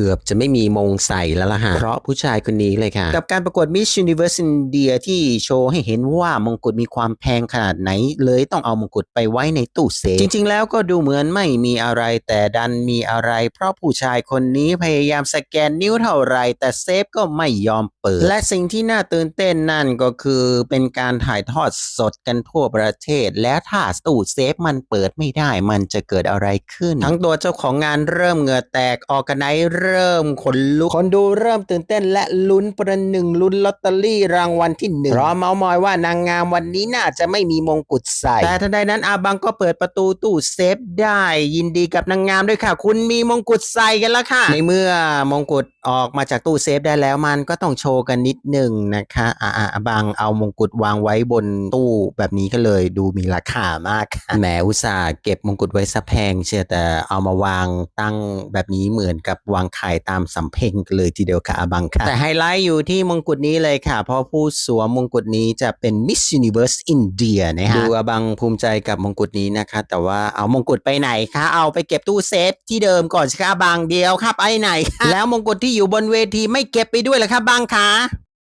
เกือบจะไม่มีมงใส่แล้วล่ะฮะ เพราะผู้ชายคนนี้เลยค่ะ กับการประกวด Miss Universe India ที่โชว์ให้เห็นว่ามงกุฎมีความแพงขนาดไหน เลยต้องเอามงกุฎไปไว้ในตู้เซฟ จริง ๆ แล้วก็ดูเหมือนไม่มีอะไรแต่ดันมีอะไร เพราะผู้ชายคนนี้พยายามสแกนนิ้วเท่าไหรแต่เซฟก็ไม่ยอมเปิด และสิ่งที่น่าตื่นเต้นนั่นก็คือเป็นการถ่ายทอดสดกันทั่วประเทศ แล้วถ้าตู้เซฟมันเปิดไม่ได้มันจะเกิดอะไรขึ้น ทั้งตัวเจ้าของงานเริ่มเหงื่อแตกออกกันไนเริ่มขนลุกคนดูเริ่มตื่นเต้นและลุ้นประหนึ่งลุ้นลอตเตอรี่รางวัลที่หนึ่งพราะเมาส์มอยว่านางงามวันนี้น่าจะไม่มีมงกุฎใส่ แต่ทันใดนั้นอาบังก็เปิดประตูตู้เซฟได้ ยินดีกับนางงามด้วยค่ะ คุณมีมงกุฎใส่กันแล้วค่ะ ในเมื่อมงกุฎ ออกมาจากตู้เซฟได้แล้วมันก็ต้องโชว์กันนิดหนึ่งนะคะอาอาอาบังเอามงกุฎวางไว้บนตู้แบบนี้ก็เลยดูมีราคามากค่ะแหมอุตส่าห์เก็บมงกุฎไว้ซะแพงเชียวแต่เอามาวางตั้งแบบนี้เหมือนกับวางขายตามสำเพ็งกันเลยทีเดียวค่ะอาบังค่ะแต่ไฮไลท์อยู่ที่มงกุฎนี้เลยค่ะ เพราะผู้สวมมงกุฎนี้จะเป็น Miss Universe India นะฮะดูอาบังภูมิใจกับมงกุฎนี้นะคะ แต่ว่าเอามงกุฎไปไหนคะเอาไปเก็บตู้เซฟที่เดิมก่อนสิคะอาบังเดียวครับไปไหนคะแล้วมงกุฎที่อยู่บนเวทีไม่เก็บไปด้วยเหรอคะบางคะ